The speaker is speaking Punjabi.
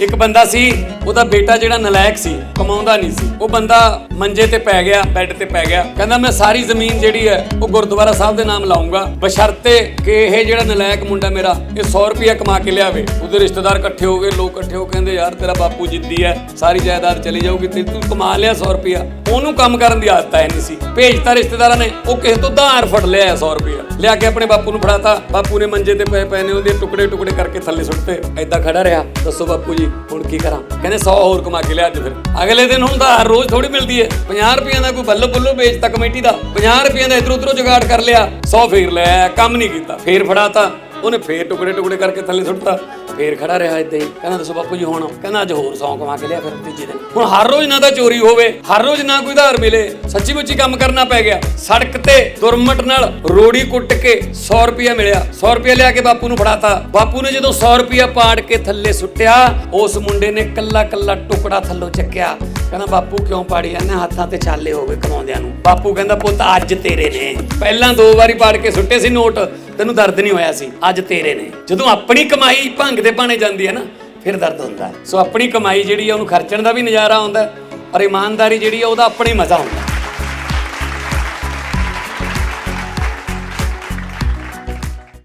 ਇੱਕ ਬੰਦਾ ਸੀ, ਉਹਦਾ ਬੇਟਾ ਜਿਹੜਾ ਨਲਾਇਕ ਸੀ, ਕਮਾਉਂਦਾ ਨਹੀਂ ਸੀ। ਉਹ ਬੰਦਾ ਮੰਜੇ ਤੇ ਪੈ ਗਿਆ, ਬੈੱਡ ਤੇ ਪੈ ਗਿਆ। ਕਹਿੰਦਾ, ਮੈਂ ਸਾਰੀ ਜ਼ਮੀਨ ਜਿਹੜੀ ਹੈ, ਉਹ ਗੁਰਦੁਆਰਾ ਸਾਹਿਬ ਦੇ ਨਾਮ ਲਾਉਂਗਾ। ਬਸ਼ਰਤੇ ਕਿ ਇਹ ਜਿਹੜਾ ਨਲਾਇਕ ਮੁੰਡਾ ਮੇਰਾ, ਇਹ 100 ਰੁਪਇਆ ਕਮਾ ਕੇ ਲਿਆਵੇ। ਉਹਦੇ ਰਿਸ਼ਤੇਦਾਰ ਇਕੱਠੇ ਹੋ ਗਏ, ਲੋਕ ਇਕੱਠੇ ਹੋ ਕਹਿੰਦੇ, ਯਾਰ, ਤੇਰਾ ਬਾਪੂ ਜਿੱਦੀ ਹੈ, ਸਾਰੀ ਜਾਇਦਾਦ ਚਲੀ ਜਾਊਗੀ, ਤੇ ਤੂੰ ਕਮਾ ਲਿਆ 100 ਰੁਪਇਆ ਉਹਨੂੰ ਕੰਮ ਕਰਨ ਦੀ ਆਦਤ ਹੈ ਨਹੀਂ ਸੀ। ਭੇਜਤਾ ਰਿਸ਼ਤੇਦਾਰਾਂ ਨੇ, ਉਹ ਕਿਸੇ ਤੋਂ ਧਾਰ ਫੜ ਲਿਆ 100 ਰੁਪਇਆ ਲਿਆ ਕੇ ਆਪਣੇ ਬਾਪੂ ਨੂੰ ਫੜਾਤਾ। ਬਾਪੂ ਨੇ ਮੰਜੇ ਤੇ ਪਏ ਪਏ ਨੇ, ਉਹਦੇ ਟੁਕੜੇ ਟੁਕੜੇ ਕਰਕੇ ਥੱਲੇ ਸੁੱਟਤੇ। ਐਦਾਂ ਖੜਾ ਰਿਹਾ। ਦੱਸੋ ਬਾਪੂ ਜੀ ਹੁਣ ਕੀ ਕਰਾਂ? ਕਹਿੰਦੇ 100 ਹੋਰ ਕਮਾ ਕੇ ਲਿਆ ਅੱਜ ਫਿਰ। ਅਗਲੇ ਦਿਨ ਹੁਣ ਧਾਰ ਰੋਜ਼ ਥੋੜੀ ਮਿਲਦੀ ਹੈ 50 ਰੁਪਈਆਂ ਦਾ ਕੋਈ ਬੱਲੋ ਬੱਲੋ ਵੇਚਤਾ ਕਮੇਟੀ ਦਾ। 50 ਰੁਪਈਆਂ ਦਾ ਇਧਰ ਉਧਰੋਂ ਜੁਗਾੜ ਕਰ ਲਿਆ। 100 ਫੇਰ ਲੈ, ਕੰਮ ਨਹੀਂ ਕੀਤਾ। ਫੇਰ ਫੜਾਤਾ। ਉਹਨੇ ਫੇਰ ਟੁਕੜੇ ਟੁਕੜੇ ਕਰਕੇ ਥੱਲੇ ਸੁੱਟਤਾ। ਫੇਰ ਖੜਾ ਰਿਹਾ ਏਦਾਂ ਹੀ। ਕਹਿੰਦਾ ਦੱਸੋ ਬਾਪੂ ਜੀ ਹੁਣ। ਕਹਿੰਦਾ ਅੱਜ ਹੋਰ 100 ਕਮਾ ਕੇ ਲਿਆ ਫਿਰ ਤੀਜੇ ਦਿਨ। ਹੁਣ ਹਰ ਰੋਜ਼ ਨਾ ਤਾਂ ਚੋਰੀ ਹੋਵੇ, ਹਰ ਰੋਜ਼ ਨਾ ਕੋਈ ਧਾਰ ਮਿਲੇ। ਸੱਚੀ ਮੁੱਚੀ ਕੰਮ ਕਰਨਾ ਪੈ ਗਿਆ। ਸੜਕ ਤੇ ਦੁਰਮਟ ਨਾਲ ਰੋੜੀ ਕੁੱਟ ਕੇ 100 ਰੁਪਇਆ ਮਿਲਿਆ। 100 ਰੁਪਇਆ ਲਿਆ ਕੇ ਬਾਪੂ ਨੂੰ ਫੜਾਤਾ। ਬਾਪੂ ਨੇ ਜਦੋਂ 100 ਰੁਪਇਆ ਪਾੜ ਕੇ ਥੱਲੇ ਸੁੱਟਿਆ, ਉਸ ਮੁੰਡੇ ਨੇ ਕੱਲਾ ਕੱਲਾ ਟੁਕੜਾ ਥੱਲੋਂ ਚੱਕਿਆ। ਕਹਿੰਦਾ, ਬਾਪੂ, ਕਿਉਂ ਪਾੜੀ ਜਾਂਦੇ ਹੱਥਾਂ ਤੇ ਛਾਲੇ ਹੋ ਗਏ ਕਮਾਉਂਦਿਆਂ ਨੂੰ। ਬਾਪੂ ਕਹਿੰਦਾ, ਪੁੱਤ, ਅੱਜ ਤੇਰੇ ਨੇ। ਪਹਿਲਾਂ ਦੋ ਵਾਰੀ ਪਾੜ ਕੇ ਸੁੱਟੇ ਸੀ ਨੋਟ, ਤੈਨੂੰ ਦਰਦ ਨਹੀਂ ਹੋਇਆ ਸੀ। ਅੱਜ ਤੇਰੇ ਨੇ। ਜਦੋਂ ਆਪਣੀ ਕਮਾਈ ਭੰਗ ਦੇ ਪਾਣੇ ਜਾਂਦੀ ਹੈ ਨਾ, ਫਿਰ ਦਰਦ ਹੁੰਦਾ। ਸੋ ਆਪਣੀ ਕਮਾਈ ਜਿਹੜੀ ਆ, ਉਹਨੂੰ ਖਰਚਣ ਦਾ ਵੀ ਨਜ਼ਾਰਾ ਆਉਂਦਾ ਔਰ ਇਮਾਨਦਾਰੀ ਜਿਹੜੀ ਆ, ਉਹਦਾ ਆਪਣਾ ਹੀ ਮਜ਼ਾ ਹੁੰਦਾ